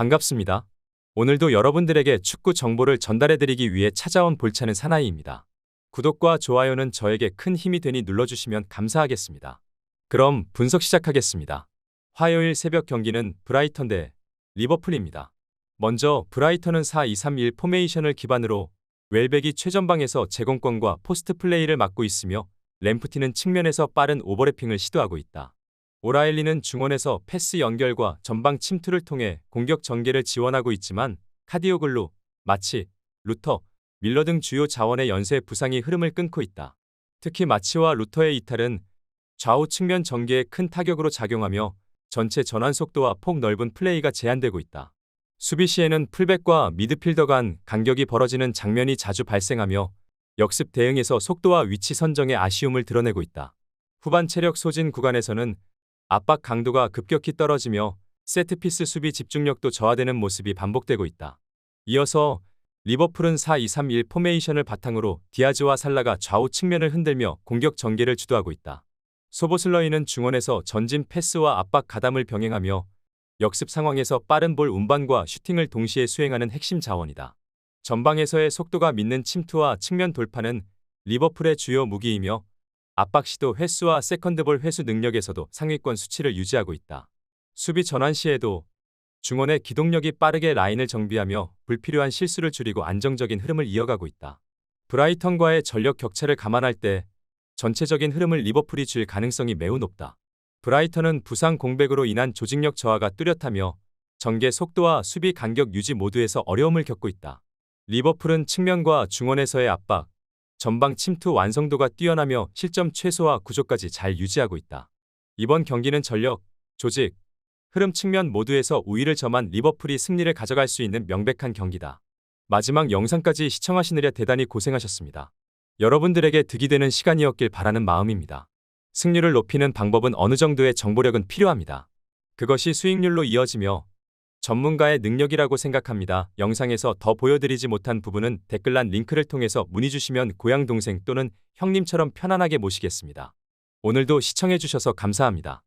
반갑습니다. 오늘도 여러분들에게 축구 정보를 전달해드리기 위해 찾아온 볼차는 사나이입니다. 구독과 좋아요는 저에게 큰 힘이 되니 눌러주시면 감사하겠습니다. 그럼 분석 시작하겠습니다. 화요일 새벽 경기는 브라이턴 대 리버풀입니다. 먼저 브라이턴은 4-2-3-1 포메이션을 기반으로 웰백이 최전방에서 제공권과 포스트 플레이를 맡고 있으며 램프티는 측면에서 빠른 오버래핑을 시도하고 있다. 오라일리는 중원에서 패스 연결과 전방 침투를 통해 공격 전개를 지원하고 있지만 카디오글루, 마치, 루터, 밀러 등 주요 자원의 연쇄 부상이 흐름을 끊고 있다. 특히 마치와 루터의 이탈은 좌우 측면 전개에 큰 타격으로 작용하며 전체 전환 속도와 폭 넓은 플레이가 제한되고 있다. 수비 시에는 풀백과 미드필더 간 간격이 벌어지는 장면이 자주 발생하며 역습 대응에서 속도와 위치 선정에 아쉬움을 드러내고 있다. 후반 체력 소진 구간에서는 압박 강도가 급격히 떨어지며 세트피스 수비 집중력도 저하되는 모습이 반복되고 있다. 이어서 리버풀은 4-2-3-1 포메이션을 바탕으로 디아즈와 살라가 좌우 측면을 흔들며 공격 전개를 주도하고 있다. 소보슬러이는 중원에서 전진 패스와 압박 가담을 병행하며 역습 상황에서 빠른 볼 운반과 슈팅을 동시에 수행하는 핵심 자원이다. 전방에서의 속도가 믿는 침투와 측면 돌파는 리버풀의 주요 무기이며 압박 시도 횟수와 세컨드볼 회수 능력에서도 상위권 수치를 유지하고 있다. 수비 전환 시에도 중원의 기동력이 빠르게 라인을 정비하며 불필요한 실수를 줄이고 안정적인 흐름을 이어가고 있다. 브라이턴과의 전력 격차를 감안할 때 전체적인 흐름을 리버풀이 줄 가능성이 매우 높다. 브라이턴은 부상 공백으로 인한 조직력 저하가 뚜렷하며 전개 속도와 수비 간격 유지 모두에서 어려움을 겪고 있다. 리버풀은 측면과 중원에서의 압박, 전방 침투 완성도가 뛰어나며 실점 최소화 구조까지 잘 유지하고 있다. 이번 경기는 전력, 조직, 흐름 측면 모두에서 우위를 점한 리버풀이 승리를 가져갈 수 있는 명백한 경기다. 마지막 영상까지 시청하시느라 대단히 고생하셨습니다. 여러분들에게 득이 되는 시간이었길 바라는 마음입니다. 승률을 높이는 방법은 어느 정도의 정보력은 필요합니다. 그것이 수익률로 이어지며 전문가의 능력이라고 생각합니다. 영상에서 더 보여드리지 못한 부분은 댓글란 링크를 통해서 문의 주시면 고향 동생 또는 형님처럼 편안하게 모시겠습니다. 오늘도 시청해주셔서 감사합니다.